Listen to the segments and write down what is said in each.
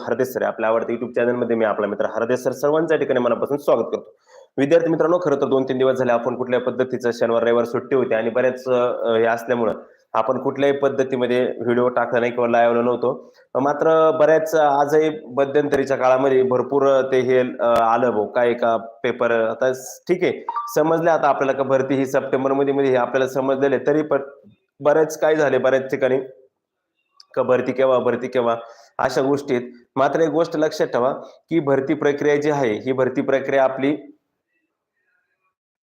Hardesh sir आपल्या आवडत्या YouTube चॅनलमध्ये मी आपला मित्र हरदेश सर सर्वांच्या ठिकाणी मनापासून स्वागत करतो. विद्यार्थी मित्रांनो खरं तर दोन तीन दिवस झाले आपण कुठल्या पद्धतीचं शनिवार रविवार सुट्टी होती आणि बऱ्याच हे असल्यामुळं आपण कुठल्याही पद्धतीमध्ये व्हिडिओ टाकला नाही किंवा लावलं नव्हतो. मात्र बऱ्याच आजही मध्यंतरीच्या काळामध्ये भरपूर ते हे आलं भाऊ. काय का पेपर आता ठीक आहे समजले आता आपल्याला का भरती ही सप्टेंबरमध्ये मध्ये हे आपल्याला समजलेले तरी पण बरेच काय झाले बऱ्याच ठिकाणी का भरती केव्हा भरती केव्हा? अशा गोष्टी आहेत. मात्र एक गोष्ट लक्षात ठेवा की भरती प्रक्रिया जी आहे ही भरती प्रक्रिया आपली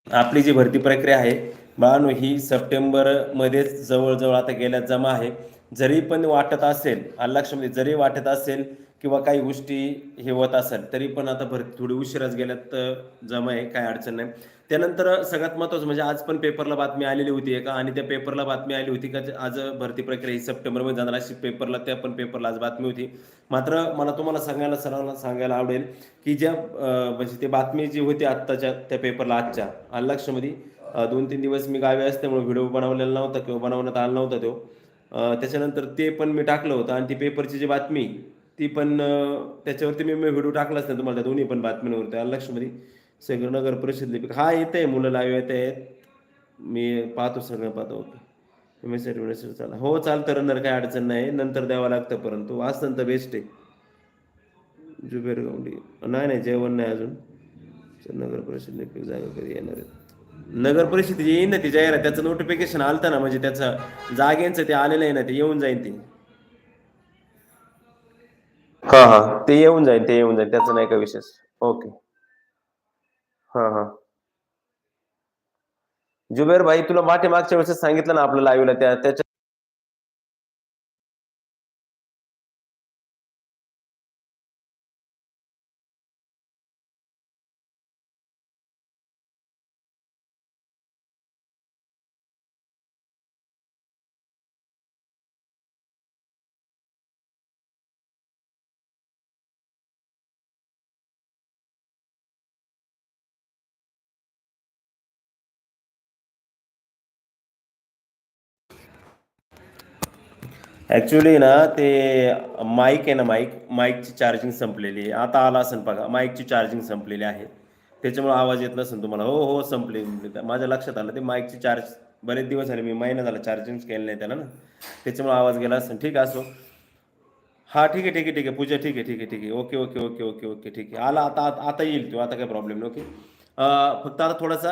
आपली जी भरती प्रक्रिया आहे बाळांनो ही सप्टेंबर मध्येच जवळजवळ आता गेल्या जमा आहे. जरी पण वाटत असेल लक्षामध्ये जरी वाटत असेल किंवा काही गोष्टी हे होत असेल तरी पण आता भर थोडी उशिराच गेल्यात तर जमा आहे काय अडचण नाही. त्यानंतर सगळ्यात महत्वाचं म्हणजे आज पण पेपरला बातमी आलेली होती एका आणि त्या पेपरला बातमी आली होती का आज भरती प्रक्रिया ही सप्टेंबरमध्ये जाणार अशी पेपरला त्या पण पेपरला आज बातमी होती. मात्र मला तुम्हाला सांगायला सर्वांना सांगायला आवडेल की ज्या म्हणजे ते बातमी जी होती आत्ताच्या त्या पेपरला आजच्या आलं दोन तीन दिवस मी गावी असल्यामुळे व्हिडिओ बनवलेला नव्हता किंवा बनवण्यात आला नव्हता तो. त्याच्यानंतर ते पण मी टाकलं होतं आणि ती पेपरची जी बातमी ती पण त्याच्यावरती मी व्हिडिओ टाकलाच नाही तुम्हाला त्या दोन्ही पण बातम्यांवरती त्या लक्ष्मी सगळं नगर परिषद लिपिक हा आहे मुलं लाईव्ह येत आहेत. मी पाहतो सगळं पाहतो. ओके मेसेज मेसेज चाला. हो चालतं रनर काय अडचण नाही. नंतर द्यावं लागतं परंतु असतं तर बेस्ट आहे. जुबेर गौंडी नाही नाही जेवण नाही अजून. नगर परिषद लिपिक जागा कधी येणार आहेत नगर परिषद येईन ना ती जाहिरात त्याचं नोटिफिकेशन आलतं ना म्हणजे त्याचं जागेंचं ते आलेलं आहे ना ते येऊन जाईन ते. हा हा. ते येऊन जाईल ते येऊन जाईल त्याचं नाही का विशेष? ओके हा हा. जुबेर भाई तुला माठे मागच्या वेळेस सांगितलं ना आपल्या लाईव्हला त्या त्याच्या ऍक्च्युली ना ते माईक आहे ना माईक माईकची चार्जिंग संपलेली आहे. आता आला असेल बघा माईकची चार्जिंग संपलेली आहे. त्याच्यामुळे आवाज येत नसेल तुम्हाला. हो हो संपली माझ्या लक्षात आलं ते माईकची चार्ज बरेच दिवस झाले मी महिना झाला चार्जिंग केलं नाही त्याला ना. त्याच्यामुळे आवाज गेला असेल. ठीक आहे असो. हा ठीक आहे ठीक आहे ठीक आहे. पूजा ठीक आहे ठीक आहे ठीक आहे. Okay okay okay okay okay ठीक आहे. आला आता आता- आता येईल तो. आता काही प्रॉब्लेम नाही ओके. फक्त आता थोडासा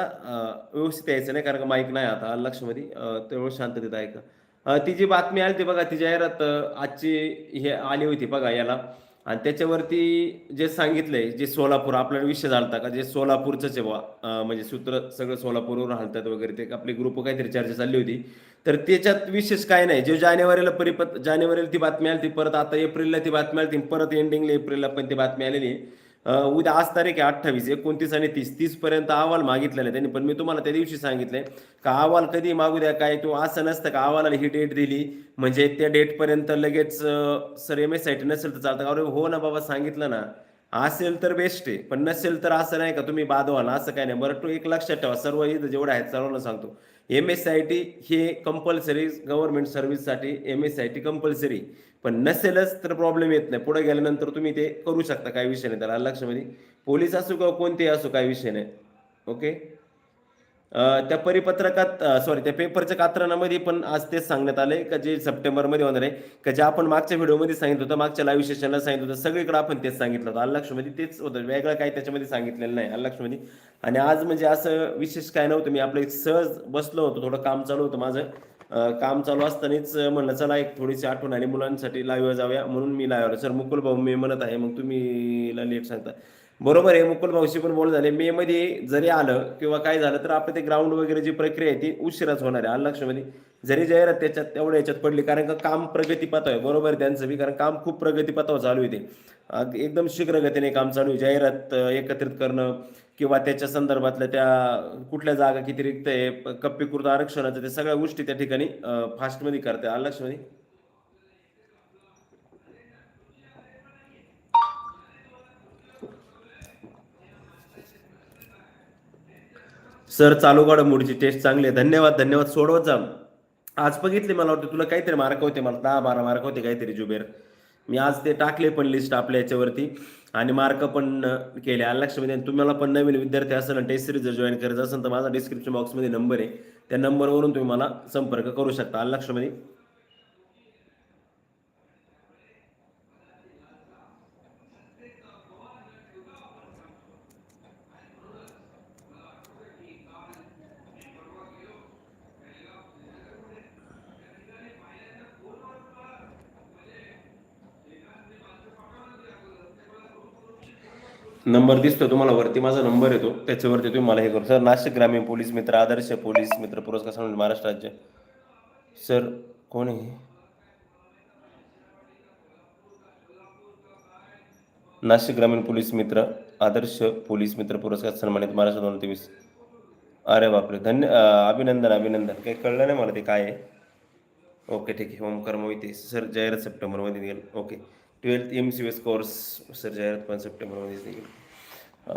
व्यवस्थित यायचं नाही कारण का माईक नाही आता. लक्षमध्ये. तेवढं शांततेत ऐका. ती जी बातमी आली ती बघा ती जाहिरात आजची हे आली होती बघा याला. आणि त्याच्यावरती जे सांगितलंय जे सोलापूर आपला विषय झालता का जे सोलापूरचंच आहे म्हणजे सूत्र सगळं सोलापूरवर हालतात वगैरे ते आपली ग्रुप काहीतरी चर्चा चालली होती. तर त्याच्यात विशेष काय नाही जे जानेवारीला परिपत जानेवारीला ती बातमी आली ती परत आता एप्रिलला ती बातमी आली ती परत एंडिंगला एप्रिलला पण ती बातमी आलेली आहे. उद्या आज तारीख आहे अठ्ठावीस. एकोणतीस आणि तीस. तीस पर्यंत अहवाल मागितलेला आहे त्यांनी. पण मी तुम्हाला त्या दिवशी सांगितलंय का अहवाल कधी मागू द्या? काय किंवा असं नसतं का अहवालाला ही डेट दिली? म्हणजे त्या डेट पर्यंत लगेच sir M S I T नसेल तर चालतं अरे हो ना बाबा सांगितलं ना. असेल तर बेस्ट आहे पण नसेल तर असं नाही का तुम्ही बाद व्हाल असं काय नाही. बरं तो एक लक्षात ठेवा सर्व इथं जेवढे आहेत सर्वांना सांगतो. एम एस आय टी हे compulsory government सर्व्हिससाठी M S I T compulsory पण नसेलच तर प्रॉब्लेम येत नाही. पुढे गेल्यानंतर तुम्ही ते करू शकता काही विषय नाही. त्याला लक्षामध्ये. पोलीस असो किंवा कोणतेही असो काही विषय नाही. ओके त्या परिपत्रकात सॉरी त्या पेपरच्या कात्रणामध्ये पण आज तेच सांगण्यात आले का जे सप्टेंबरमध्ये होणार आहे का जे आपण मागच्या व्हिडिओमध्ये सांगितलं होतं मागच्या लाईव्ह सेशनला सांगितलं होतं सगळीकडे आपण तेच सांगितलं होतं. अल्लाक्षमध्ये तेच होतं. वेगळं काही त्याच्यामध्ये सांगितलेलं नाही अल्लाक्षमध्ये आणि आज म्हणजे असं विशेष काय नव्हतं मी आपलं एक सहज बसलो होतो थोडं काम चालू होतं माझं. काम चालू असतानाच म्हणलं चला एक थोडीशी आठवण आली मुलांसाठी लाईव्ह जाऊया. म्हणून मी लाईव्ह आलो. सर मुकुल भाऊ मी म्हणत आहे मग तुम्ही लेट सांगता. बरोबर आहे मुकुल भाऊशी पण बोल झाले मे मध्ये जरी आलं किंवा काय झालं तर आपलं ते ग्राउंड वगैरे जी प्रक्रिया आहे ती उशिराच होणार आहे. आलं लक्षामध्ये? जरी जाहिरात त्याच्यात तेवढ्या याच्यात पडली कारण का काम प्रगतीपथ आहे. बरोबर आहे त्यांचं बी कारण काम खूप प्रगतीपथावर चालू आहे ते. एकदम शीघ्र गतीने काम चालू आहे. जाहिरात एकत्रित करणं किंवा त्याच्या संदर्भातल्या त्या कुठल्या जागा किती रिक्त आहे कप्पीकृत आरक्षणाचं ते सगळ्या गोष्टी त्या ठिकाणी फास्टमध्ये करते. आलं लक्षामध्ये? सर चालू घडामोडीची टेस्ट चांगली आहे. धन्यवाद धन्यवाद. सोडवत जा. आज बघितले मला वाटतं तुला काहीतरी मार्क होते मला दहा बारा मार्क होते काहीतरी जुबेर. मी आज ते टाकले पण लिस्ट आपल्या याच्यावरती. आणि मार्क पण केले. आलं लक्षामध्ये म्हणजे आणि तुम्हाला पण नवीन विद्यार्थी असेल आणि टेस्ट सिरीज जर जॉईन करायचं असेल तर माझा डिस्क्रिप्शन बॉक्समध्ये नंबर आहे. त्या नंबरवरून तुम्ही मला संपर्क करू शकता. आलं लक्षामध्ये म्हणजे? नंबर दिसतो तुम्हाला वरती माझा नंबर येतो त्याच्यावरती तुम्ही मला हे करू. सर नाशिक ग्रामीण पोलीस मित्र आदर्श पोलीस मित्र पुरस्कार सन्मान महाराष्ट्र राज्य. सर कोण आहे नाशिक ग्रामीण पोलीस मित्र आदर्श पोलीस मित्र पुरस्कार सन्मानित महाराष्ट्र दोन तेवीस अरे बापरे धन्य अभिनंदन अभिनंदन. काही कळलं नाही मला ते काय आहे? ओके ठीक आहे. ओमकार मोहिते. सर जाहिरात सप्टेंबरमध्ये निघेल okay. Twelfth M C S course sir जाहिरात पण सप्टेंबरमध्ये निघेल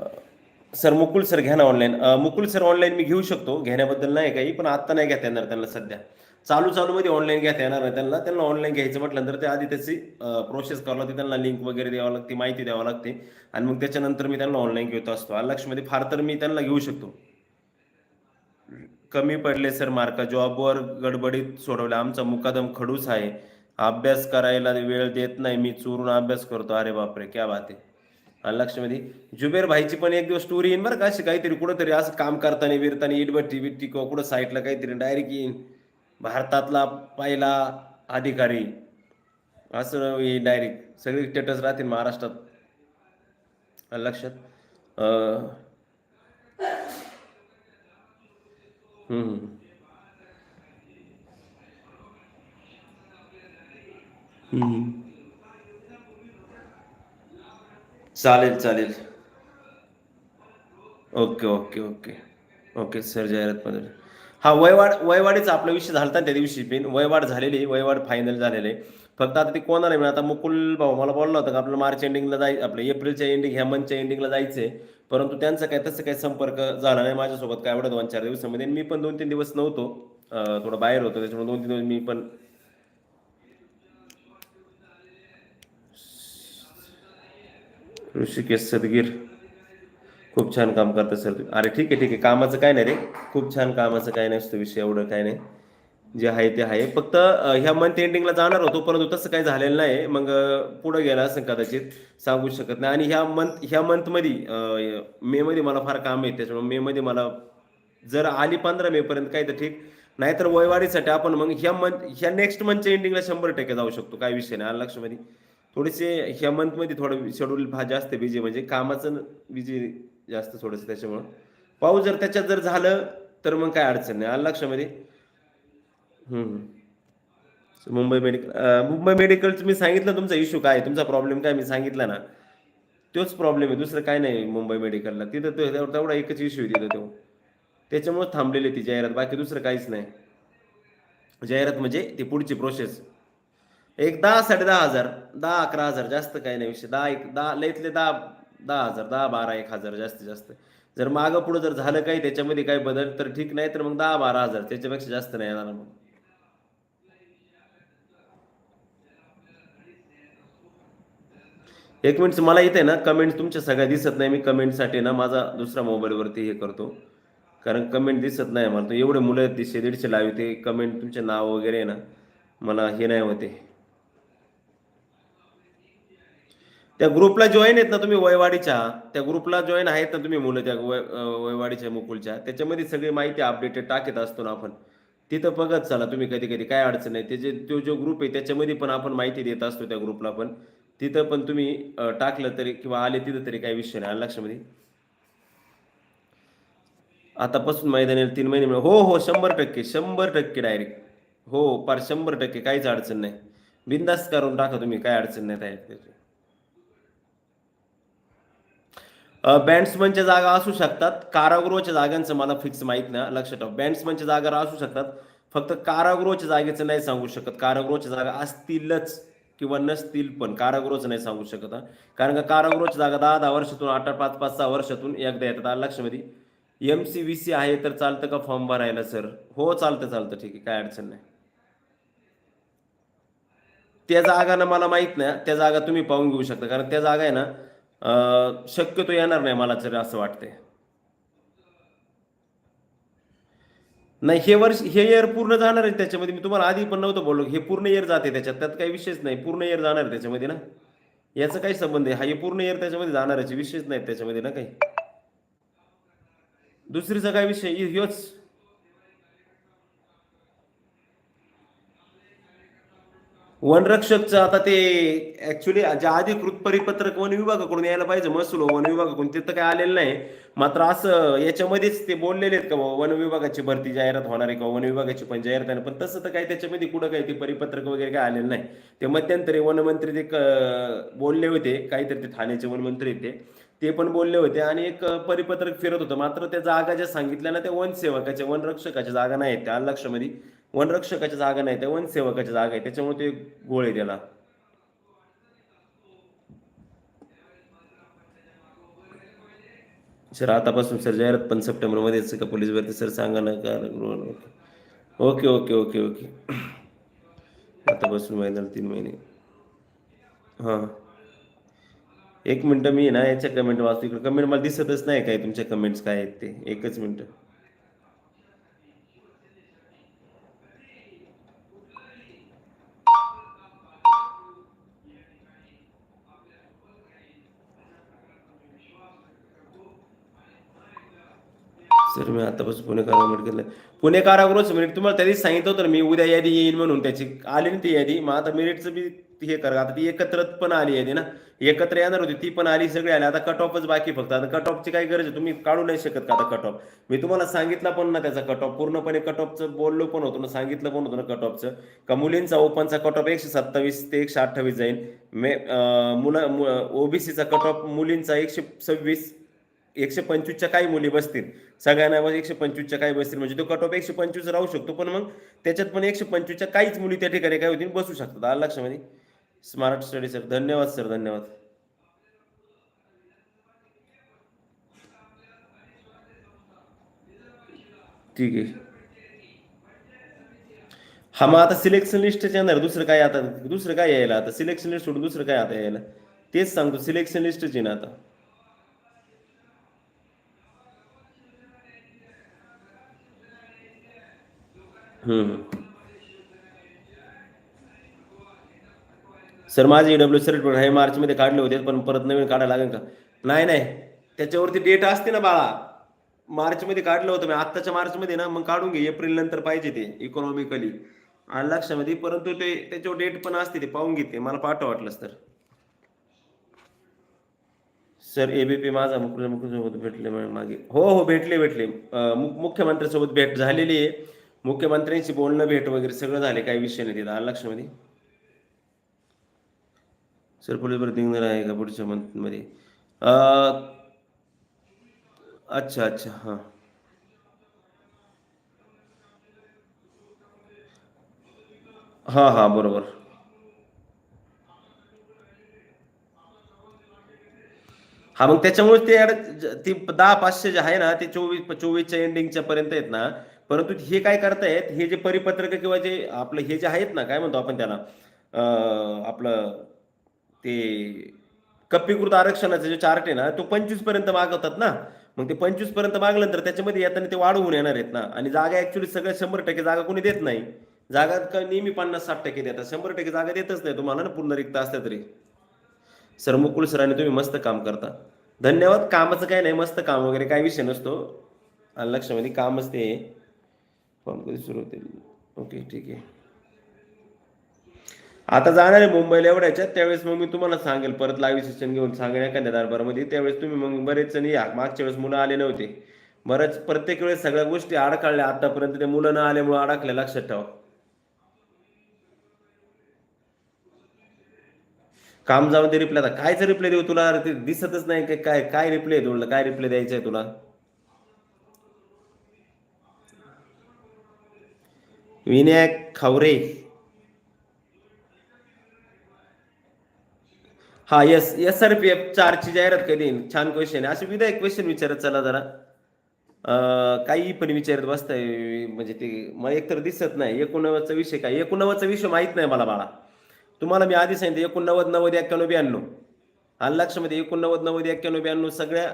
सर मुकुल सर घ्या ना ऑनलाईन मुकुल सर ऑनलाईन मी घेऊ शकतो घेण्याबद्दल नाही काही पण आत्ता नाही घेता येणार त्यांना सध्या. चालू चालूमध्ये ऑनलाईन घेता येणार नाही त्यांना त्यांना ऑनलाईन घ्यायचं म्हटलं तर ते आधी त्याची प्रोसेस करावं लागते त्यांना लिंक वगैरे द्यावं लागते माहिती द्यावं लागते. आणि मग त्याच्यानंतर मी त्यांना ऑनलाईन घेत असतो. लक्षमध्ये फार तर मी त्यांना घेऊ शकतो. कमी पडले सर मार्क जॉबवर गडबडीत सोडवला. आमचा मुकादम खडूस आहे. अभ्यास करायला वेळ देत नाही मी चोरून अभ्यास करतो. अरे बापरे क्या बात आहे. आणि लक्षमध्ये जुबेर भाईची पण एक दिवस स्टोरी येईन बरं का अशी काहीतरी कुठंतरी असं काम करताना विरताना इटबट्टी बिट्टी किंवा कुठं साईटला काहीतरी डायरेक्ट येईन. भारतातला पहिला अधिकारी. असं येईल डायरेक्ट सगळे स्टेटस राहतील महाराष्ट्रात. लक्षात हम्म. चालेल चालेल. Okay okay okay. Okay sir जाहिरात मध्ये हा वयवाड वयवाडीचा आपला विषय झाला त्या दिवशी पण वयवाड झालेली आहे, वयवाड फायनल झालेले. आहे फक्त आता ते कोणाला आहे आता मुकुल भाऊ मला बोलला होता का आपलं मार्च एंडिंगला जाय आपलं एप्रिलच्या एंडिंग ह्या मंथच्या एंडिंगला जायचंय. परंतु त्यांचा काय तसं काही संपर्क झाला नाही माझ्यासोबत काय एवढं दोन चार दिवसामध्ये. आणि मी पण दोन तीन दिवस नव्हतो. थोडं बाहेर होतो त्याच्यामुळे दोन तीन दिवस मी पण ऋषिकेश सदगीर. खूप छान काम करता सर तुम्ही. अरे ठीक आहे ठीक आहे. कामाचं काय नाही रे. खूप छान कामाचं काय नाही असतो विषय एवढं काय नाही. जे आहे ते आहे. फक्त ह्या मंथ एंडिंगला जाणार होतो परंतु तसं काही झालेलं नाही. मग पुढं गेला असं कदाचित सांगू शकत नाही. आणि ह्या मंथ ह्या मंथमध्ये मे मध्ये मला फार काम आहे. त्याच्यामुळे मे मध्ये मला जर आली पंधरा मे पर्यंत काही तर ठीक. नाहीतर वयवाडीसाठी आपण मग ह्या मंथ ह्या नेक्स्ट मंथच्या एंडिंगला शंभर टक्के जाऊ शकतो. काय विषय नाही. आला लक्षामध्ये? थोडेसे ह्या मंथमध्ये थोडं शेड्यूल फार जास्त बिझी म्हणजे कामाचं बिझी जास्त थोडंसं त्याच्यामुळं. पाऊस जर त्याच्यात जर झालं तर मग काय अडचण नाही. आलं लक्षामध्ये मुंबई मेडिकल मुंबई मेडिकलचं मी सांगितलं तुमचा इश्यू काय आहे, तुमचा प्रॉब्लेम काय मी सांगितला ना. तोच प्रॉब्लेम आहे दुसरं काय नाही मुंबई मेडिकलला तिथं तो तेवढा एकच इश्यू आहे तिथं तो. त्याच्यामुळे थांबलेली ती जाहिरात बाकी दुसरं काहीच नाही. जाहिरात म्हणजे ती पुढची प्रोसेस एक दहा साडे दहा हजार दहा अकरा हजार जास्त काही नाही विषय. दहा एक दहा लईतले दहा दहा हजार दहा बारा एक हजार जास्तीत जास्त. जर मागं पुढं जर झालं काही त्याच्यामध्ये काही बदल तर ठीक नाही तर मग दहा बारा हजार त्याच्यापेक्षा जास्त नाही येणार मग. एक मिनिट मला इथे ना कमेंट तुमच्या सगळ्या दिसत नाही मी कमेंटसाठी ना माझा दुसरा मोबाईलवरती हे करतो. कारण कमेंट दिसत नाही मला एवढे मुलं आहेत दीडशे दीडशे लावी ते कमेंट तुमचे नाव वगैरे आहे ना मला हे नाही होते. त्या ग्रुपला जॉईन आहेत ना तुम्ही वयवाडीच्या त्या ग्रुपला जॉईन आहेत ना तुम्ही मुलं त्या वय वयवाडीच्या मुकुलच्या त्याच्यामध्ये सगळी माहिती अपडेटेड टाकत असतो ना आपण. तिथं बघत चला तुम्ही कधी कधी काय अडचण नाही त्याचे तो जो ग्रुप आहे त्याच्यामध्ये पण आपण माहिती देत असतो त्या ग्रुपला पण. तिथं पण तुम्ही टाकलं तरी किंवा आले तिथं तरी काही विषय नाही. आलं लक्षामध्ये? आतापासून मैदानी तीन महिने मिळून हो हो शंभर टक्के शंभर टक्के डायरेक्ट हो पार शंभर टक्के काहीच अडचण नाही. बिंदास करून टाका तुम्ही काय अडचण नाही त्याची बँड्समनच्या जागा असू शकतात. कारागृहाच्या जागांचं मला फिक्स माहीत नाही लक्षात ठेवा. बँड्समनच्या जागा असू शकतात. फक्त कारागृहाच्या जागेचं नाही सांगू शकत. कारागृहाच्या जागा असतीलच किंवा नसतील पण कारागृहाचं नाही सांगू शकत कारण का कारागृहाच्या जागा दहा दहा वर्षातून आठ आठ पाच पाच सहा वर्षातून एकदा येतात. आलं लक्षामध्ये एम सी व्ही सी आहे तर चालतं का फॉर्म भरायला सर हो चालतं चालतं. ठीक आहे काय अडचण नाही. त्या जागा ना मला माहीत नाही. त्या जागा तुम्ही पाहून घेऊ शकता. कारण त्या जागा आहे ना शक्यतो येणार नाही मला तरी असं वाटतंय. नाही हे वर्ष हे इयर पूर्ण जाणार आहे त्याच्यामध्ये. मी तुम्हाला आधी पण नव्हतं बोललो हे पूर्ण इयर जाते त्याच्यात. त्यात काही विषयच नाही. पूर्ण इयर जाणार आहे त्याच्यामध्ये ना. याचा काही संबंध आहे हा हे पूर्ण इयर त्याच्यामध्ये जाणार आहे. विषयच नाही त्याच्यामध्ये ना काही. दुसरीचा काय विषय? हि- वनरक्षकचं आता ते ऍक्च्युली जे अधिकृत परिपत्रक वन विभागाकडून यायला पाहिजे महसूल वन विभागाकडून तिथं काय आलेलं नाही. मात्र असं याच्यामध्येच ते बोललेले आहेत का वन विभागाची भरती जाहिरात होणार आहे का वन विभागाची पण जाहिरात आहे पण तसं तर काही त्याच्यामध्ये कुठं काही ते परिपत्रक वगैरे काय आलेलं नाही. ते मध्यंतरी वनमंत्री ते बोलले होते काहीतरी ते ठाण्याचे वनमंत्री ते. ते पण बोलले होते आणि एक परिपत्रक फिरत होतं. मात्र त्या जागा ज्या सांगितल्या ना त्या वनसेवकाच्या वनरक्षकाच्या जागा नाही त्या लक्षामध्ये वनरक्षकाच्या जागा नाही त्या वनसेवकाच्या जागा आहे त्याच्यामुळे ते गोळ आहे त्याला. सर आतापासून सर जाहिरात पण सप्टेंबर मध्येच का? पोलीस भरती? सर सांगा ना का? Okay okay okay okay. आतापासून महिन्याला तीन महिने. हां. एक मिनटं मी ना याच्या कमेंट वाचतो इकडे. कमेंट मला दिसतच नाही काय तुमच्या कमेंट्स काय आहेत ते. एकच मिनटं. सर मी आतापासून पुणे कारागृहात घेतलं पुणे कारागृहच मिनिट तुम्हाला त्या दिवशी सांगितलं होतं ना मी उद्या यादी येईल म्हणून त्याची आली ना ती यादी. मग आता मिनिटचं बी हे करा आता ती एकत्र पण आली यादी ना. एकत्र येणार होती ती पण आली सगळी आली. आता कट ऑफच बाकी फक्त. आता कट ऑफची काही गरज आहे तुम्ही काढू नाही शकत का आता कट ऑफ मी तुम्हाला सांगितलं पण ना त्याचा कट ऑफ पूर्णपणे कट ऑफचं बोललो पण होतो ना सांगितलं पण होतं ना कट ऑफचं का मुलींचा ओपनचा कट ऑफ एकशे सत्तावीस ते एकशे अठ्ठावीस जाईल मे मुला ओबीसीचा कट ऑफ मुलींचा एकशे सव्वीस. एकशे पंचवीसच्या काही मुली बसतील. सगळ्यांना मग एकशे पंचवीसच्या काही बसतील. म्हणजे तो कट ऑफ एकशे पंचवीस राहू शकतो पण मग त्याच्यात पण एकशे पंचवीसच्या काहीच मुली त्या ठिकाणी काय होतील? बसू शकतात. आलं लक्षामध्ये स्मार्ट स्टडी सर धन्यवाद सर धन्यवाद. ठीक आहे. हा मग आता सिलेक्शन लिस्टच येणार दुसरं काय आता? दुसरं काय यायला आता? सिलेक्शन लिस्ट सोडून दुसरं काय आता यायला? तेच सांगतो. सिलेक्शन लिस्टच आहे ना आता. सर माझे डब्ल्यू सर्टिफिकेट हे मार्चमध्ये काढले होते पण परत नवीन काढायला लागेल का? नाही नाही. त्याच्यावरती डेट असते ना बाळा. मार्चमध्ये काढलं होतं मी. आत्ताच्या मार्चमध्ये ना मग काढून घे. एप्रिल नंतर पाहिजे ते इकॉनॉमिकली आणि लक्षामध्ये परंतु ते त्याच्यावर डेट पण असते ते पाहून घेते. मला पाठव वाटलंच तर सर एबीपी माझा मुख्य भेटले मागे. हो हो भेटले भेटले. मुख्यमंत्र्यांसोबत भेट झालेली आहे. मुख्यमंत्र्यांशी बोलणं भेट वगैरे सगळं झाले काही विषय नाही तिथं आला लक्षामध्ये? सर पोलीस भरती निघणार आहे का पुढच्या मंथमध्ये? अच्छा अच्छा हां. हां हां बरोबर. हा मग त्याच्यामुळे ते ती दहा पाचशे जे आहे ना ते चोवीस चोवीसच्या एंडिंगच्या पर्यंत आहेत ना परंतु हे काय करतायत हे जे परिपत्रक किंवा जे आपलं हे जे आहेत ना काय म्हणतो आपण त्याला आपलं ते कप्पीकृत आरक्षणाचं जे चार्ट आहे ना तो पंचवीसपर्यंत मागवतात ना. मग ते पंचवीसपर्यंत मागल्यानंतर त्याच्यामध्ये येताना ते वाढवून येणार आहेत ना. आणि जागा ऍक्च्युली सगळ्या शंभर टक्के जागा कोणी देत नाही. जागा का नेहमी पन्नास साठ टक्के देतात. शंभर टक्के जागा देतच नाही. तुम्हाला ना पूर्ण रिक्त असल्या तरी. सर मुकुल सरांनी तुम्ही मस्त काम करता. धन्यवाद. कामाचं काय नाही मस्त काम वगैरे काही विषय नसतो. आणि लक्षामध्ये कामच ते आहे. फॉर्म कधी सुरू होतील? ओके ठीक आहे. आता जाणार आहे मुंबईला एवढ्याच्यात त्यावेळेस मग मी तुम्हाला सांगेल परत लाईव्ह सेशन घेऊन सांगेन एखाद्या दरबारमध्ये. त्यावेळेस तुम्ही मग बरेच जण या मागच्या वेळेस मुलं आले नव्हते. बरंच प्रत्येक वेळेस सगळ्या गोष्टी अडकळल्या आतापर्यंत ते मुलं न आल्यामुळे अडकल्या लक्षात ठेवा. काम जाऊन ते रिप्लाय आता कायचं रिप्लाय देऊ तुला? अरे ते दिसतच नाही काय काय काय रिप्लाय तुला? काय रिप्लाय द्यायचा आहे तुला? विनायक खावरे. हा S S R P F चारची जाहिरात कधी येईल? छान क्वेश्चन आहे. असे विधायक क्वेश्चन विचारत चला जरा. काही पण विचारत बसताय म्हणजे ते मला एकतर दिसत नाही. एकोणनव्वदचा विषय काय? एकोणनव्वदचा विषय माहीत नाही मला बाळा. तुम्हाला मी आधी सांगितलं एकोणनव्वद नव्वद एक्क्याण्णव ब्याण्णव. हा लक्षामध्ये एकोणनव्वद नव्वद एक्क्याण्णव ब्याण्णव सगळ्या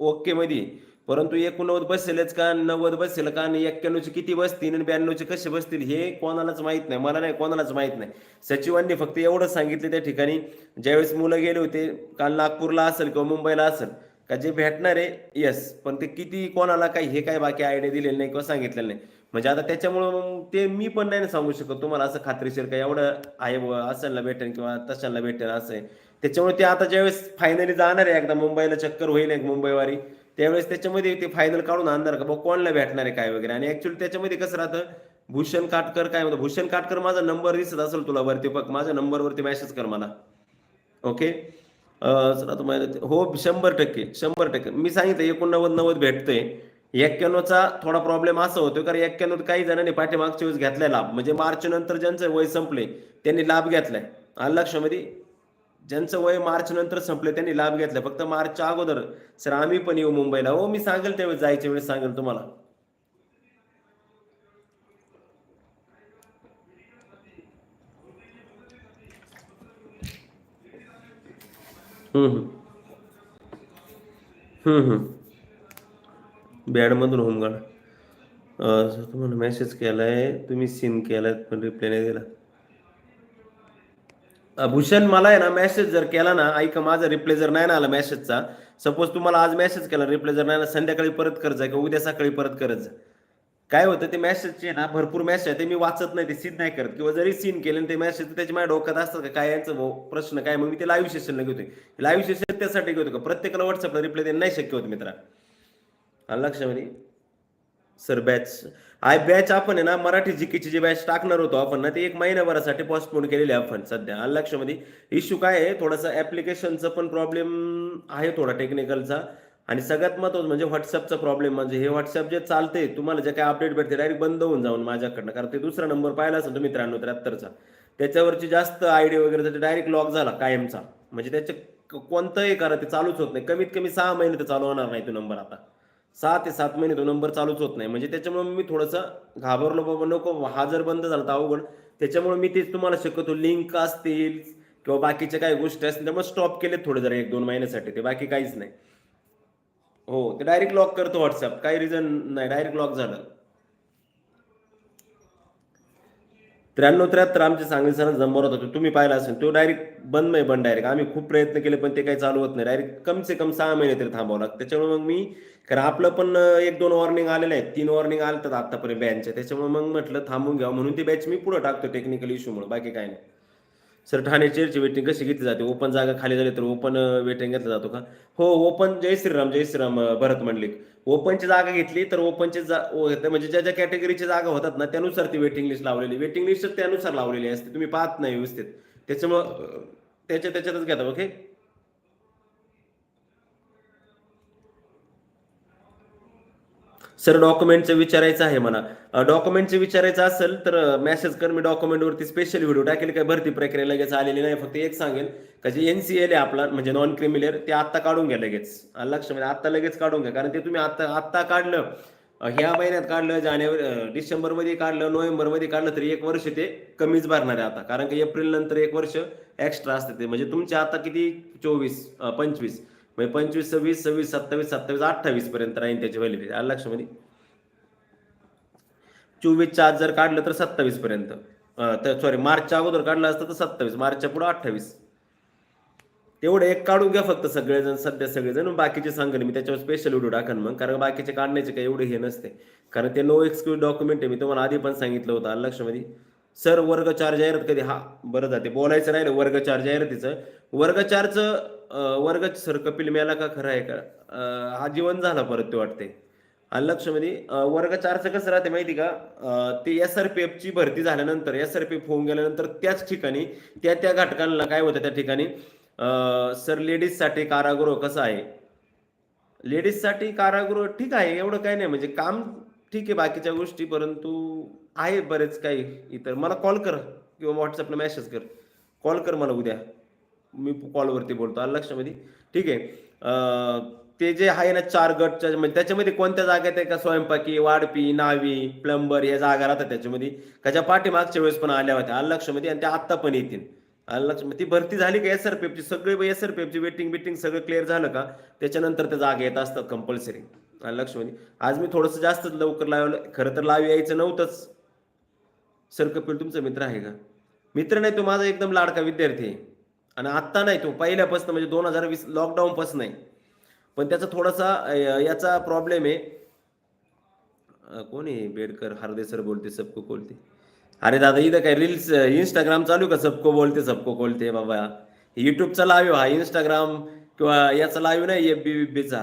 ओके मध्ये. परंतु एकोणनव्वद बसेलच का नव्वद बसेल का आणि एक्क्याण्णवचे किती बसतील आणि ब्याण्णवचे कसे बसतील हे कोणालाच माहीत नाही मला नाही कोणालाच माहीत नाही. सचिवांनी फक्त एवढंच सांगितलं त्या ठिकाणी ज्यावेळेस मुलं गेले होते काल नागपूरला असेल किंवा मुंबईला असेल का जे भेटणार आहे येस पण ते किती कोणाला काही हे काय बाकी आयडिया दिलेलं नाही किंवा सांगितलेलं नाही. म्हणजे आता त्याच्यामुळं मग ते मी पण नाही ना सांगू शकत तुम्हाला असं खात्रीशीर काय एवढं आहे बुवा, असायला भेटेल किंवा तशाला भेटेल असं आहे. त्याच्यामुळे ते आता ज्यावेळेस फायनली जाणार आहे एकदा मुंबईला चक्कर होईल एक मुंबईवारी त्यावेळेस त्याच्यामध्ये ते फायनल काढून आणणार का? बा कोणला भेटणार आहे काय वगैरे? आणि ऍक्च्युली त्याच्यामध्ये कसं राहतं भूषण काटकर काय म्हणतो? भूषण काटकर माझा नंबर दिसत असेल तुला वरती बघ माझ्या नंबरवरती मेसेज कर मला. ओके हो शंभर टक्के शंभर टक्के. मी सांगितलं एकोणनव्वद नव्वद भेटतोय. एक्क्याण्णवचा थोडा प्रॉब्लेम असा होतो कारण एक्क्याण्णव काही जणांनी पाठीमागच्या वेळेस घेतलाय लाभ. म्हणजे मार्च नंतर ज्यांचं वय संपले त्यांनी लाभ घेतलाय. आलं लक्षामध्ये? ज्यांचं वय मार्च नंतर संपलं त्यांनी लाभ घेतला फक्त मार्चच्या अगोदर. सर आम्ही पण येऊ मुंबईला. हो मी सांगेल त्यावेळेस जायच्या वेळेस सांगेल तुम्हाला. बॅडमधून होमगार्ड सर तुम्हाला मेसेज केलाय तुम्ही सीन केलाय पण रिप्लाय नाही दिला. भूषण मला आहे ना मेसेज जर केला ना ऐका माझा रिप्लाय जर नाही ना आला मेसेजचा सपोज तुम्हाला आज मेसेज केला रिप्लाय जर नाही ना संध्याकाळी परत करत जा किंवा उद्या सकाळी परत करत जा. काय होतं ते मेसेजचे ना भरपूर मेसेज आहे ते मी वाचत नाही ते सीन नाही करत. किंवा जरी सीन केले आणि ते मेसेज त्याच्या माझ्या डोक्यात असतात का काय यांचं भाऊ प्रश्न काय? मग मी ते लाईव्ह सेशनला घेतोय. लाईव्ह सेशन त्यासाठी घेतो का? प्रत्येकाला व्हॉट्सअपला रिप्लाय देणं नाही शक्य होत मित्रा. आलं लक्षामध्ये? सर बॅच आय बॅच आपण आहे ना मराठी जीकेची जी बॅच टाकणार होतो आपण ना ते एक महिन्याभरासाठी पोस्टपोन केलेली आहे आपण सध्या. आलं लक्षामध्ये इश्यू काय आहे थोडासा ऍप्लिकेशनचा पण प्रॉब्लेम आहे थोडा टेक्निकलचा आणि सगळ्यात महत्वाचं म्हणजे व्हॉट्सअपचा प्रॉब्लेम म्हणजे हे व्हॉट्सअप जे चालते तुम्हाला जे काय अपडेट भेटते डायरेक्ट बंद होऊन जाऊन माझ्याकडनं. कारण ते दुसरा नंबर पाहिला असेल तुम्ही त्र्याण्णव त्र्याहत्तरचा. त्याच्यावरची जास्त आयडी वगैरे डायरेक्ट लॉक झाला कायमचा. म्हणजे त्याचे कोणतंही करा ते चालूच होत नाही. कमीत कमी सहा महिने तर चालू होणार नाही तो नंबर आता. सहा ते सात महिने तो नंबर चालूच होत नाही. म्हणजे त्याच्यामुळे मी थोडंसं घाबरलो बाबा नको हा जर बंद झाला तर अवघड. त्याच्यामुळे मी तेच तुम्हाला शक्यतो लिंक असतील किंवा बाकीच्या काही गोष्टी असतील त्यामुळे स्टॉप केले थोडे जरा एक दोन महिन्यासाठी ते बाकी काहीच नाही. हो ते डायरेक्ट लॉक करतो व्हॉट्सअप काही रिझन नाही डायरेक्ट लॉक झालं. त्र्याण्णव त्र्याहत्तर आमचे सांगली सर नंबर होता तुम्ही पाहिला असेल तो डायरेक्ट बंद नाही बंद डायरेक्ट आम्ही खूप प्रयत्न केले पण ते काही चालू होत नाही. डायरेक्ट कम से कम सहा महिने तरी थांबावं लागतं. त्याच्यामुळे मग मी कारण आपलं पण एक दोन वॉर्निंग आलेले आहेत. तीन वॉर्निंग आले तर आतापर्यंत बॅचच्या त्याच्यामुळे मग म्हटलं थांबून घ्यावं. म्हणून ती बॅच मी पुढे टाकतो टेक्निकल इश्यूमुळे बाकी काय नाही. सर ठाणे चेअरची वेटिंग कशी घेतली जाते? ओपन जागा खाली झाली तर ओपन वेटिंग घेतला जातो का? हो ओपन जय श्रीराम जय श्रीराम भरत मंडलिक. ओपनची जागा घेतली तर ओपनची जा म्हणजे ज्या ज्या कॅटेगरीची जागा होतात ना त्यानुसार ती वेटिंग लिस्ट लावलेली. वेटिंग लिस्ट त्यानुसार लावलेली असते. तुम्ही पाहत नाही व्यवस्थित. त्याच्यामुळं त्याच्या त्याच्यातच घेता ओके सर डॉक्युमेंटचं विचारायचं आहे मला डॉक्युमेंटचं विचारायचं असेल तर मेसेज कर मी डॉक्युमेंटवरती स्पेशल व्हिडिओ टाकेल. काय भरती प्रक्रिया लगेच आलेली नाही फक्त एक सांगेल का जे एन सी एल आहे आपला म्हणजे नॉन क्रिमिलियर ते आत्ता काढून घ्या लगेच. लक्ष म्हणजे आत्ता लगेच काढून घ्या. कारण ते तुम्ही आत्ता आत्ता काढलं. ह्या महिन्यात काढलं जानेवारी डिसेंबरमध्ये काढलं नोव्हेंबरमध्ये काढलं तरी एक वर्ष ते कमीच भरणार आहे आता. कारण की एप्रिल नंतर एक वर्ष एक्स्ट्रा असते ते. म्हणजे तुमचे आता किती? चोवीस पंचवीस. म्हणजे पंचवीस सव्वीस सव्वीस सत्तावीस सत्तावीस अठ्ठावीस पर्यंत राहील त्याची व्हॅलिडिटी आलं लक्षामध्ये चोवीसच्या आत जर काढलं तर सत्तावीस पर्यंत. तर सॉरी मार्चच्या अगोदर काढलं असतं तर सत्तावीस मार्चच्या पुढे अठ्ठावीस. तेवढं एक काढून घ्या फक्त सगळेजण सध्या सगळेजण. बाकीचे सांगेन मी त्याच्यावर स्पेशल व्हिडिओ टाकन मग. कारण बाकीचे काढण्याचे काही एवढे हे नसते. कारण ते नो एक्सक्यूज डॉक्युमेंट आहे. मी तुम्हाला आधी पण सांगितलं होतं आलं लक्षामध्ये सर वर्ग चार जाहिरात कधी? हा बरं जाते. बोलायचं राहिलं वर्ग चार जाहिरातीचं. वर्ग चारचं अं, वर्ग सर कपिल मेला का खरं आहे का? हा जीवन झाला परत ते वाटते आणि लक्षमध्ये म्हणजे, वर्ग चारचं कसं राहते माहिती का? ते एस आर पी एफची भरती झाल्यानंतर एस आर पी एफ होऊन गेल्यानंतर त्याच ठिकाणी त्या त्या घटकांना काय होतं त्या ठिकाणी सर लेडीजसाठी कारागृह कसं आहे? लेडीजसाठी कारागृह ठीक आहे एवढं काही नाही. म्हणजे काम ठीक आहे बाकीच्या गोष्टी परंतु आहे बरेच काही इतर. मला कॉल कर किंवा व्हॉट्सअपला मेसेज कर. कॉल कर मला उद्या. मी कॉलवरती बोलतो. आलं लक्षामध्ये ठीक आहे. ते जे आहे ना चार गटच्या म्हणजे त्याच्यामध्ये कोणत्या जागा आहेत का? स्वयंपाकी वाढपी नावी प्लंबर या जागा राहतात त्याच्यामध्ये. त्याच्या पाठीमागच्या वेळेस पण आल्या होत्या. आलं लक्षामध्ये आणि त्या आत्ता पण येतील. लक्ष्मी ती भरती झाली का एस आर पी एफची सगळे एस आर पी एफची वेटिंग बिटिंग सगळं क्लिअर झालं का? त्याच्यानंतर त्या जागा येत असतात कंपल्सरी लक्ष्मी आज मी थोडंसं जास्तच लवकर लावलं. खरं तर लावी यायचं नव्हतंच. सर कपिल तुमचा मित्र आहे का? मित्र नाही तो माझा एकदम लाडका विद्यार्थी आहे. आणि आत्ता नाही तो पहिल्यापासून म्हणजे दोन हजार वीस लॉकडाऊनपासून नाही पण त्याचा थोडासा याचा प्रॉब्लेम आहे. कोणी बेडकर हरदे सर बोलते सबको बोलते अरे दादा इथं काय रील्स इंस्टाग्राम चालू का? सबको बोलते सबको बोलते बाबा. युट्यूबचा लाईव्ह हा इंस्टाग्राम किंवा याचा लाईव्ह नाही एफ बी बीचा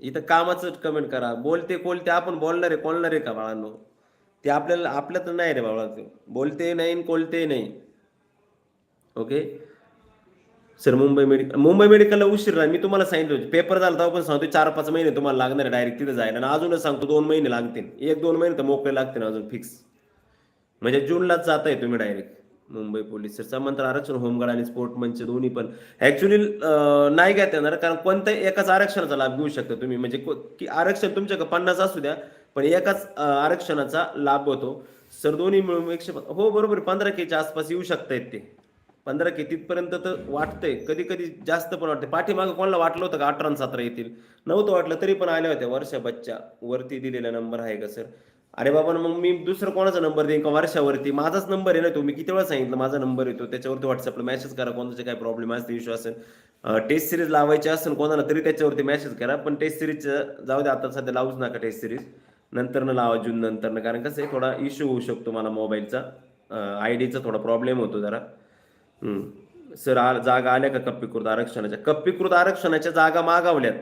इथं कामाचं कमेंट करा. बोलते कोलते आपण बोलणार आहे बोलणार आहे का बाळांनो? ते आपल्याला आपल्यात नाही रे बाबा बोलते नाही कोलते नाही. Okay sir Mumbai medical Mumbai मेडिकलला उशीर नाही मी तुम्हाला सांगितलं होतं. पेपर झाला तेव्हा पण सांगतो चार पाच महिने तुम्हाला लागणार आहे डायरेक्ट तिथे जायला. आणि अजूनच सांगतो दोन महिने लागतील. एक दोन महिने तर मोकळे लागतील अजून फिक्स म्हणजे जूनलाच जात आहे तुम्ही डायरेक्ट मुंबई पोलीस सर समांतर आरक्षण होमगार्ड आणि स्पोर्टमनचे दोन्ही पण. ऍक्च्युली नाही घेता येणार कारण कोणत्याही एकाच आरक्षणाचा लाभ घेऊ शकता तुम्ही. म्हणजे की आरक्षण तुमच्याकडे पन्नास असू द्या पण एकाच आरक्षणाचा लाभ होतो. सर दोन्ही मिळून एकशे हो बरोबर पंधरा केच्या आसपास येऊ शकतायत ते. पंधरा के तिथपर्यंत तर वाटतंय. कधी कधी जास्त पण वाटते पाठीमागं कोणाला वाटलं होतं का अठरा आणि सतरा येतील? नव्हतं वाटलं तरी पण आल्या होत्या वर्षा बच्चा. वरती दिलेला नंबर आहे का सर? अरे बाबा मग मी दुसरं कोणाचा नंबर देईन का वर्षावरती? माझाच नंबर आहे ना तो. मी किती वेळा सांगितलं माझा नंबर येतो. त्याच्यावरती व्हॉट्सअपला मेसेज करा. कोणाचे काय प्रॉब्लेम असते इश्यू असेल टेस्ट सिरीज लावायची असेल कोणाला तरी त्याच्यावरती मेसेज करा. पण टेस्ट सिरीजचं जाऊ दे आता सध्या लावूच नका टेस्ट सिरीज नंतर न लावा जून नंतर कारण कसं आहे थोडा इश्यू होऊ शकतो मला मोबाईलचा आय डीचा थोडा प्रॉब्लेम होतो जरा. सर आ- जागा आल्या का कप्पीकृत आरक्षणाच्या? कप्पीकृत आरक्षणाच्या जागा मागावल्यात.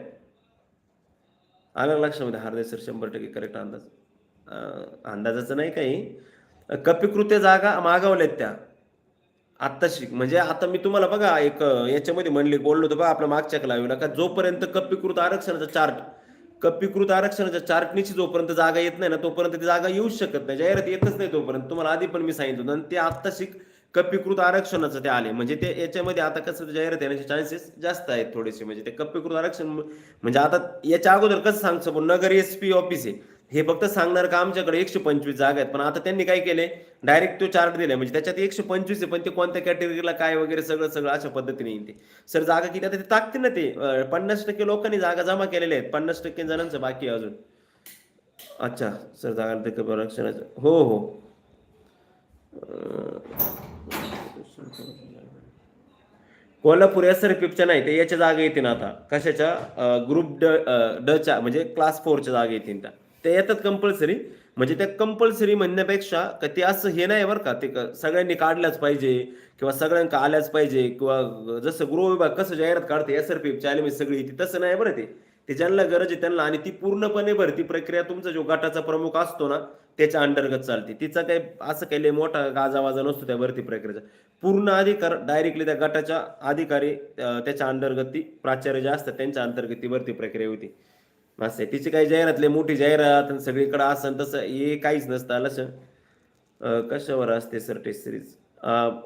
आलं लक्षामध्ये हार्दे सर शंभर टक्के करेक्ट अंदाज. अंदाजाचं नाही काही. कप्पीकृत्य जागा मागवल्यात त्या. आत्ताशी म्हणजे आता मी तुम्हाला बघा एक याच्यामध्ये म्हणले बोललो होतो बघा आपल्या मागच्या लावला का जोपर्यंत कप्पीकृत आरक्षणाचा चार्ट कप्पीकृत आरक्षणाच्या चार्टनीची जोपर्यंत जागा येत नाही ना तोपर्यंत ती जागा येऊच शकत नाही. जाहिरात येतच नाही तोपर्यंत. तुम्हाला आधी पण मी सांगितलं आणि ते आत्ताशी कप्पीकृत आरक्षणाचं ते आले. म्हणजे ते याच्यामध्ये आता कसं जाहिरात येण्याचे चान्सेस जास्त आहेत थोडेसे. म्हणजे ते कप्पीकृत आरक्षण म्हणजे आता याच्या अगोदर कसं सांगतो पण नगर एस पी ऑफिस आहे. हे फक्त सांगणार का आमच्याकडे एकशे पंचवीस जागा आहेत. पण आता त्यांनी काय केले? डायरेक्ट तो चार्ट दिलाय. म्हणजे त्याच्यात एकशे पंचवीस आहे पण ते कोणत्या कॅटेगरीला काय वगैरे सगळं सगळं अशा पद्धतीने येते ते. सर जागा किती? आता ते टाकते ना ते. पन्नास टक्के लोकांनी जागा जमा केलेल्या आहेत. पन्नास टक्के जणांचं बाकी आहे अजून. अच्छा. सर जागा आरक्षणाचं. हो हो. कोल्हापूर एस आर पीच्या नाही ते याच्या जागा येतील आता. कशाच्या? ग्रुप ड डच्या म्हणजे क्लास फोरच्या जागा येतील त्या. ते येतात कंपल्सरी म्हणजे त्या कंपल्सरी म्हणण्यापेक्षा का ते असं हे नाही बरं का ते सगळ्यांनी काढल्याच पाहिजे किंवा सगळ्यांना आल्याच पाहिजे किंवा जसं गृह विभाग कसं जाहिरात काढते एस आर पी आली म्हणजे सगळी ती तसं नाही बरं ते. ते ज्यांना गरज आहे त्यांना आणि ती पूर्णपणे भरती प्रक्रिया तुमचा जो गटाचा प्रमुख असतो ना त्याच्या अंतर्गत चालते. तिचा काही असं काही लई मोठा गाजावाजा नसतो त्या भरती प्रक्रियेचा. पूर्ण अधिकार डायरेक्टली त्या गटाच्या अधिकारी त्याच्या अंतर्गत ती प्राचार्य जे असतात त्यांच्या अंतर्गत ती भरती प्रक्रिया होती. असं आहे. तिची काही जाहिरात लय मोठी जाहिरात आणि सगळीकडे असं तसं हे काहीच नसतं. आलं सर? कशावर असते सर टेस्ट सिरीज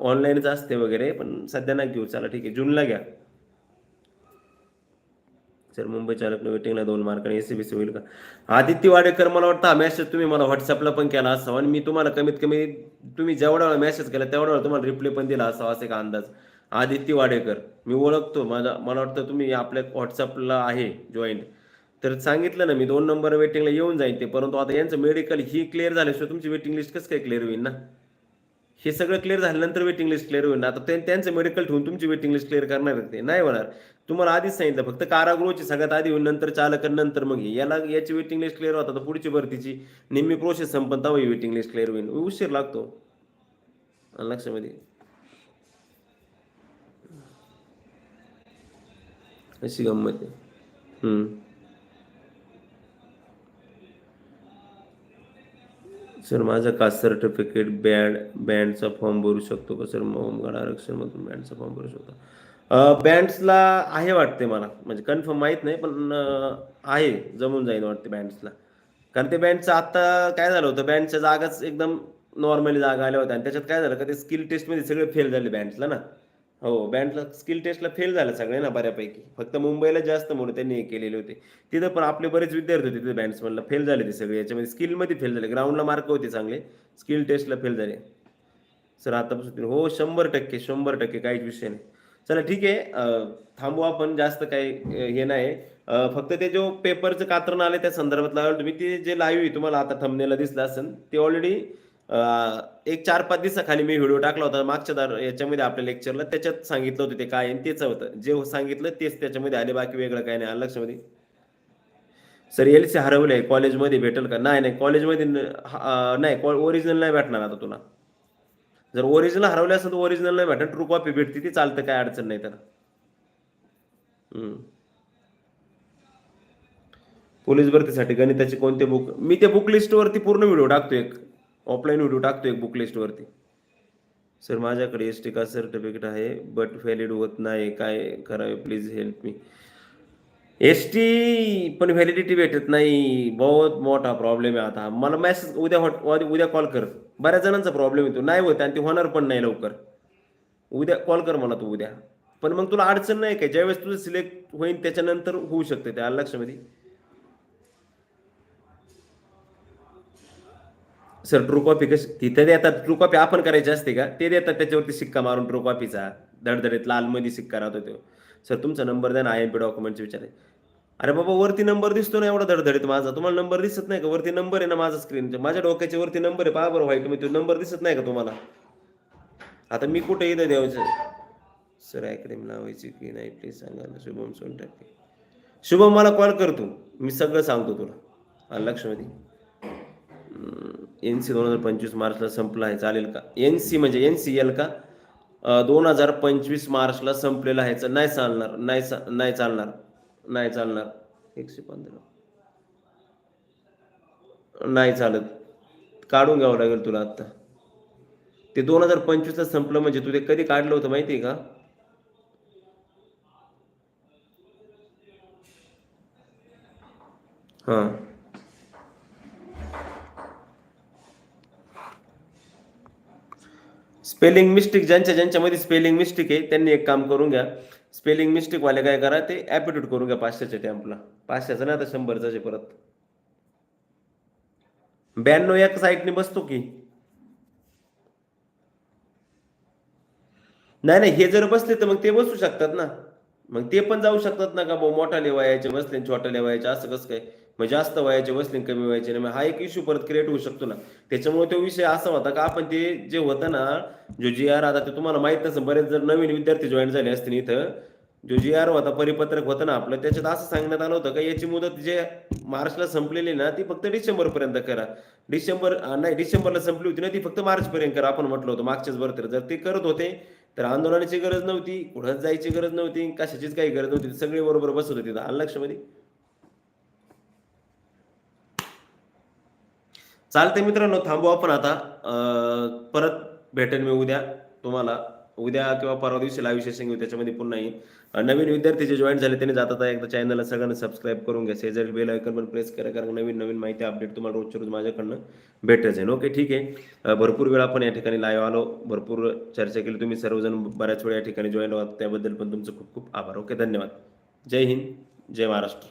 ऑनलाईनच असते वगैरे पण सध्या नाही घेऊ. चला ठीक आहे. जूनला घ्या. सर मुंबई चालक वेटिंगला दोन मार्काने एसीबीसी होईल का? आदित्य वाडेकर मला वाटतं हा मेसेज तुम्ही मला व्हॉट्सअपला पण केला असावा आणि मी तुम्हाला कमीत कमी तुम्ही जेवढा वेळा मेसेज केला तेवढा वेळा तुम्हाला रिप्लाय पण दिला असावा असे का अंदाज. आदित्य वाडेकर मी ओळखतो माझा मला वाटतं तुम्ही आपल्या व्हॉट्सअपला आहे जॉईंट तर सांगितलं ना मी दोन नंबर वेटिंगला येऊन जाईन ते परंतु आता यांचं मेडिकल ही क्लिअर झाल्याशिवाय तुमची वेटिंग लिस्ट कसं काय क्लिअर होईल ना? हे सगळं क्लिअर झाल्यानंतर वेटिंग लिस्ट क्लिअर होईल आता ते- त्यांचं मेडिकल ठेवून तुमची वेटिंग लिस्ट क्लिअर करणार ते. नाही होणार. तुम्हाला आधीच सांगितलं फक्त कारागृहाची सगळ्यात आधी होईल नंतर चालक नंतर मग याला याची वेटिंग लिस्ट क्लिअर होता तर पुढची भरतीची. नेहमी प्रोसेस संपन तेव्हा वेटिंग लिस्ट क्लिअर होईल. उशीर लागतो. लक्षामध्ये. अशी गंमत आहे. सर माझं कास्ट सर्टिफिकेट बँड बँडचा फॉर्म भरू शकतो का सर? होमगार्ड आरक्षणमधून बँडचा फॉर्म भरू शकतो. बँड्सला आहे वाटते मला. म्हणजे कन्फर्म माहीत नाही पण आहे. जमून जाईल वाटते बँड्सला कारण ते बँडचं आत्ता काय झालं होतं? बँडच्या जागाच एकदम नॉर्मली जागा आल्या होत्या. आणि त्याच्यात काय झालं का ते स्किल टेस्टमध्ये सगळे फेल झाले बँड्सला ना. हो बँडला स्किल टेस्टला फेल झालं सगळे ना बऱ्यापैकी. फक्त मुंबईला जास्त म्हणून त्यांनी हे केलेले होते. तिथं पण आपले बरेच विद्यार्थी होते तिथे बँड्समनला फेल झाले ते सगळे. याच्यामध्ये स्किलमध्ये फेल झाले. ग्राउंडला मार्क होते चांगले. स्किल टेस्टला फेल झाले. सर आतापासून हो शंभर टक्के शंभर टक्के. काहीच विषय नाही. चला ठीक आहे. थांबू आपण. जास्त काही हे नाही. फक्त ते जो पेपरचं कात्रण आले त्या संदर्भात लावलं तुम्ही ते जे लाईव्ह आहे तुम्हाला आता थंबनेला दिसलं असेल ते ऑलरेडी एक चार पाच दिवसाखाली मी व्हिडिओ टाकला होता मागच्या दार याच्यामध्ये आपल्या लेक्चरला त्याच्यात सांगितलं होतं ते काय आहे तेच होतं. जे सांगितलं तेच त्याच्यामध्ये आले बाकी वेगळं काय नाही. आलं लक्षामध्ये? सर एल सी हरवले कॉलेजमध्ये भेटेल का? नाही नाही कॉलेजमध्ये हा- नाही ओरिजिनल नाही भेटणार आता तुला. जर ओरिजिनल हरवले असेल तर ओरिजिनल नाही भेटणार. ट्रू कॉपी भेटते ती चालतं काय अडचण नाही तर पोलीस भरतीसाठी गणिताचे कोणते बुक मी त्या बुक लिस्टवरती पूर्ण व्हिडिओ टाकतो एक. ऑफलाईन व्हिडिओ टाकतो एक बुक लिस्टवरती सर माझ्याकडे एस टी कास्ट सर्टिफिकेट आहे बट व्हॅलिड होत नाही. काय करावे? प्लीज हेल्प मी एस टी पण व्हॅलिडिटी भेटत नाही. बहुत मोठा प्रॉब्लेम आहे आता. मला मेसेज उद्या हॉट- उद्या उद्या कॉल कर. बऱ्याच जणांचा प्रॉब्लेम येतो. नाही होत आणि ते होणार पण नाही लवकर. उद्या कॉल कर मला तू उद्या. पण मग तुला अडचण नाही काय? ज्यावेळेस तुझं सिलेक्ट होईल त्याच्यानंतर होऊ शकते त्या लक्षामध्ये? सर ट्रू कॉपी कशी? तिथे देतात. ट्रू कॉपी आपण करायची असते का? ते देतात. त्याच्यावरती सिक्का मारून ट्रू कॉपीचा धडधडीत लालमध्ये सिक्का राहतो तो. सर तुमचा नंबर द्या ना आय एम पी डॉक्युमेंटचे विचारे अरे बाबा वरती नंबर दिसतो ना एवढा धडधडीत माझा. तुम्हाला नंबर दिसत नाही का? वरती नंबर आहे ना माझा स्क्रीन माझ्या डोक्याच्या वरती नंबर आहे. पहा बरं व्हाईट मी तो नंबर दिसत नाही का तुम्हाला? आता मी कुठे येतं द्यायचं सर अकॅडमी लावायची की नाही? प्लीज सांगा ना. शुभम सोन टाके शुभम मला कॉल कर तू. मी सगळं सांगतो तुला. आलं एन सी दोन हजार पंचवीस मार्चला संपला आहे. चालेल का? एन सी म्हणजे एन सी एल का? दोन हजार पंचवीस मार्चला संपलेला आहे. नाही चालणार. नाही चा- नाही चालणार. नाही चालणार. एकशे पंधरा. नाही चालत. काढून घ्यावं लागेल तुला आत्ता. ते दोन हजार पंचवीसला संपलं म्हणजे तू ते कधी काढलं होतं माहिती आहे का? हां. स्पेलिंग मिस्टेक ज्यांच्या ज्यांच्यामध्ये स्पेलिंग मिस्टेक आहे त्यांनी एक काम करून घ्या. स्पेलिंग मिस्टेक वाले काय करा ते ॲपिट्यूड करून घ्या पाचशेच्या टॅम्पला पाचशेचं नाही आता शंभरचं परत. ब्याण्णव एक साईटने बसतो की. नाही नाही हे जर बसले तर मग ते बसू शकतात ना. मग ते पण जाऊ शकतात ना का भाऊ मोठा वयाचे बसले छोटा छोट्या असं कसं काय? मग जास्त वयाचे वसलिंग कमी व्हायचे नाही मग हा एक इश्यू परत क्रिएट होऊ शकतो ना. त्याच्यामुळे तो विषय असा होता का आपण ते जे होतं ना जो जी आर आता ते तुम्हाला माहीत नसेल बरेच जर नवीन विद्यार्थी जॉईन झाले असतील इथं जो जी आर होता परिपत्रक होतं ना आपलं त्याच्यात असं सांगण्यात आलं होतं का याची मुदत जे मार्चला संपलेली ना ती फक्त डिसेंबर पर्यंत करा. डिसेंबर नाही डिसेंबरला संपली होती ना ती फक्त मार्च पर्यंत करा आपण म्हटलं होतं मागच्याच बरोबर. जर ते करत होते तर आंदोलनाची गरज नव्हती कुठंच जायची गरज नव्हती कशाचीच काही गरज नव्हती सगळे बरोबर बसत होते. आलं लक्षामध्ये? चालते मित्रांनो थांबू आपण आता. परत भेटेन मी उद्या तुम्हाला. उद्या किंवा परवा दिवशी लाईव्ह सेशन घेऊ त्याच्यामध्ये पुन्हा येईल नवीन विद्यार्थी जे जॉईन झाले त्यांनी जातात एकदा चॅनलला सगळ्यांना सबस्क्राईब करून घ्या. शेजारी बेल आयकन पण प्रेस करा कारण नवीन नवीन माहिती अपडेट तुम्हाला रोजच्या रोज माझ्याकडनं भेटत जाईल. ओके ठीक आहे. भरपूर वेळ आपण या ठिकाणी लाईव्ह आलो. भरपूर चर्चा केली तुम्ही. सर्वजण बऱ्याच वेळा या ठिकाणी जॉईन व्हा त्याबद्दल पण तुमचं खूप खूप आभार. ओके धन्यवाद. जय हिंद. जय महाराष्ट्र.